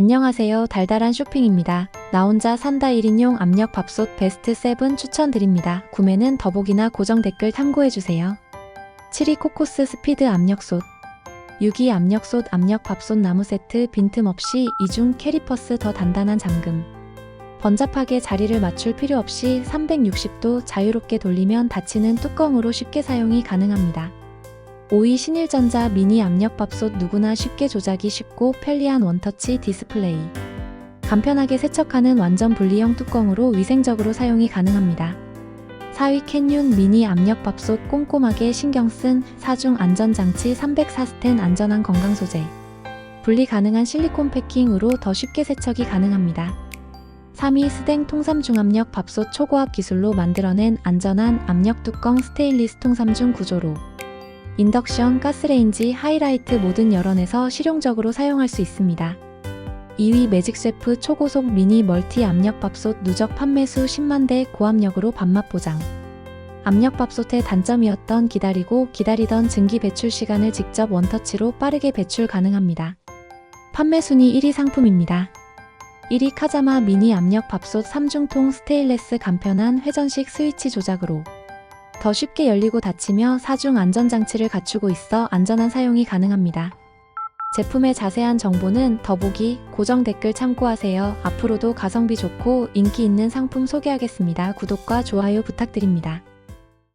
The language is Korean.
안녕하세요. 달달한 쇼핑입니다. 나 혼자 산다 1인용 압력 밥솥 베스트 7 추천드립니다. 구매는 더보기나 고정 댓글 참고해주세요. 7위 코코스 스피드 압력솥 6위 압력솥 압력 밥솥 나무 세트 빈틈없이 이중 캐리퍼스 더 단단한 잠금 번잡하게 자리를 맞출 필요 없이 360도 자유롭게 돌리면 닫히는 뚜껑으로 쉽게 사용이 가능합니다. 5위 신일전자 미니 압력밥솥 누구나 쉽게 조작이 쉽고 편리한 원터치 디스플레이. 간편하게 세척하는 완전 분리형 뚜껑으로 위생적으로 사용이 가능합니다. 4위 캔윤 미니 압력밥솥 꼼꼼하게 신경 쓴 사중 안전장치 304스텐 안전한 건강 소재. 분리 가능한 실리콘 패킹으로 더 쉽게 세척이 가능합니다. 3위 스댕 통삼 중압력 밥솥 초고압 기술로 만들어낸 안전한 압력 뚜껑 스테인리스 통삼중 구조로 인덕션, 가스레인지, 하이라이트 모든 여론에서 실용적으로 사용할 수 있습니다. 2위 매직셰프 초고속 미니 멀티 압력밥솥 누적 판매수 10만 대 고압력으로 밥맛 보장. 압력밥솥의 단점이었던 기다리고 기다리던 증기 배출 시간을 직접 원터치로 빠르게 배출 가능합니다. 판매 순위 1위 상품입니다. 1위 카자마 미니 압력 밥솥 3중통 스테인레스 간편한 회전식 스위치 조작으로 더 쉽게 열리고 닫히며 사중 안전장치를 갖추고 있어 안전한 사용이 가능합니다. 제품의 자세한 정보는 더보기, 고정 댓글 참고하세요. 앞으로도 가성비 좋고 인기 있는 상품 소개하겠습니다. 구독과 좋아요 부탁드립니다.